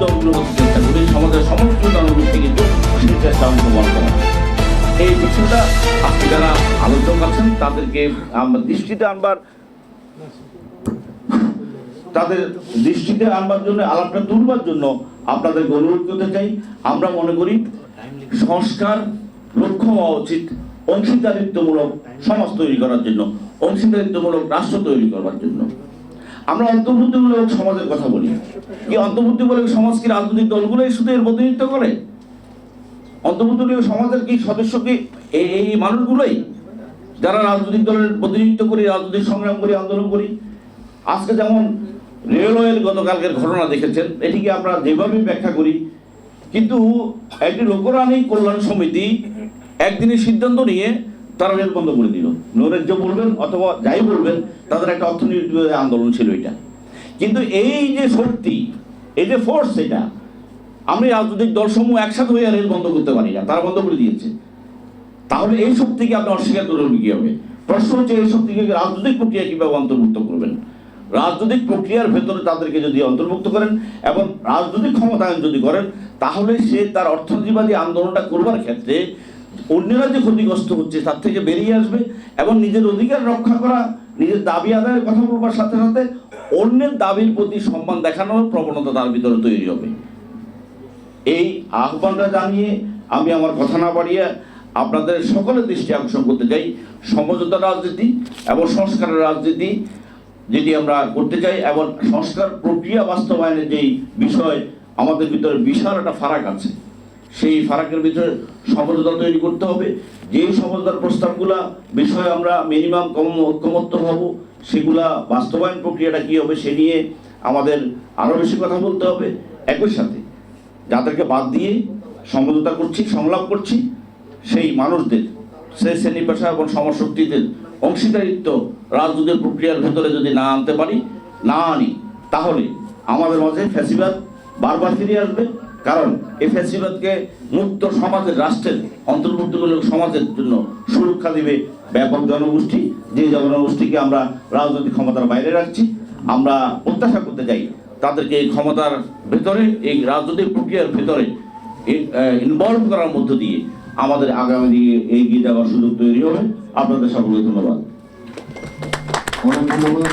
দলগুলো করতে চেষ্টা করি সমাজের সমস্ত কিন্তু সেই চেষ্টা অংশগ্রহণ করা এই বিষয়টা আজকে যারা আলোচক আছেন তাদেরকে আমরা দৃষ্টিতে আনবার তাদের দৃষ্টিতে আনবার জন্য আলাপটা তুলবার জন্য আপনাদেরকে অনুরোধ করতে চাই আমরা মনে করি, সংস্কার লক্ষ্য হওয়া উচিত, অংশীদারিত্বমূলক সমাজ তৈরি করার জন্য। অংশীদারিত্বমূলক রাষ্ট্র তৈরি করবার জন্য। আমরা অন্তর্ভুক্তিমূলক সমাজের কথা বলি। কি অন্তর্ভুক্তিমূলক সমাজ কি রাজনৈতিক দলগুলোই শুধু এর প্রতিনিধিত্ব করে? অন্তর্ভুক্তিমূলক সমাজের কি সদস্য কি এই এই মানুষগুলোই? যারা রাজনৈতিক দলের প্রতিনিধিত্ব করি, রাজনৈতিক সংগ্রাম করি, আন্দোলন করি। আজকে যেমন রেলওয়ের গতকালকের ঘটনা দেখেছেন এটিকে আমরা যেভাবে ব্যাখ্যা করি, কিন্তু একটি লোকরানী কল্যাণ সমিতি একদিনের সিদ্ধান্ত নিয়ে তারা রেল বন্ধ করে দিল। নৈরাজ্য বলবেন অথবা যাই বলবেন, তাদের একটা অর্থনৈতিক আন্দোলন ছিল এটা। কিন্তু এই যে শক্তি, এই যে ফোর্স এটা আমি রাজনৈতিক দলসমূহ একসাথে হয়ে রেল বন্ধ করতে পারি না, তারা বন্ধ করে দিয়েছে। তাহলে এই শক্তিকে আপনি অস্বীকার করবেন কি হবে? প্রশ্ন হচ্ছে এই শক্তিকে রাজনৈতিক প্রক্রিয়া কীভাবে অন্তর্ভুক্ত করবেন? রাজনৈতিক প্রক্রিয়ার ভেতরে তাদেরকে যদি অন্তর্ভুক্ত করেন এবং রাজনৈতিক ক্ষমতায়ন যদি করেন, তাহলে সে তার অর্থনীতিবাদী আন্দোলনটা করবার ক্ষেত্রে অন্যরা যে ক্ষতিগ্রস্ত হচ্ছে, তার থেকে বেরিয়ে আসবে এবং নিজের অধিকার রক্ষা করা, নিজের দাবি আদায়ের কথা বলবার সাথে সাথে অন্যের দাবির প্রতি সম্মান দেখানোর প্রবণতা তার ভিতরে তৈরি হবে। এই আহ্বানটা জানিয়ে আমি আমার কথা না বাড়িয়ে আপনাদের সকলের দৃষ্টি আকর্ষণ করতে চাই। সমঝোতা রাজনীতি এবং সংস্কারের রাজনীতি যেটি আমরা করতে চাই এবং সংস্কার প্রক্রিয়া বাস্তবায়নের যেই বিষয়, আমাদের ভিতরে বিশাল একটা ফারাক আছে। সেই ফারাকের ভিতরে সমঝোতা তৈরি করতে হবে। যেই সমঝোতার প্রস্তাবগুলা বিষয়ে আমরা মিনিমাম কম ঐক্যমত্য হব, সেগুলা বাস্তবায়ন প্রক্রিয়াটা কী হবে সে নিয়ে আমাদের আরও বেশি কথা বলতে হবে। একই সাথে যাদেরকে বাদ দিয়ে সমঝোতা করছি, সংলাপ করছি, সেই মানুষদের সেই শ্রেণি পেশা এবং সমশক্তিদের অংশীদারিত্ব রাজনৈতিক প্রক্রিয়ার ভেতরে যদি না আনতে পারি, না আনি, তাহলে আমাদের মাঝে ফ্যাসিবাদ বারবার ফিরে আসবে। কারণ এই ফ্যাসিবাদকে মুক্ত সমাজের রাষ্ট্রের অন্তর্ভুক্তিমূলক সমাজের জন্য সুরক্ষা দিবে ব্যাপক জনগোষ্ঠী। যে জনগোষ্ঠীকে আমরা রাজনৈতিক ক্ষমতার বাইরে রাখছি, আমরা প্রত্যাশা করতে চাই তাদেরকে এই ক্ষমতার ভেতরে, এই রাজনৈতিক প্রক্রিয়ার ভেতরে ইনভলভ করার মধ্য দিয়ে আমাদের আগামী দিকে এগিয়ে যাওয়ার সুযোগ তৈরি হবে। আপনাদের সকলকে ধন্যবাদ। অনেক ধন্যবাদ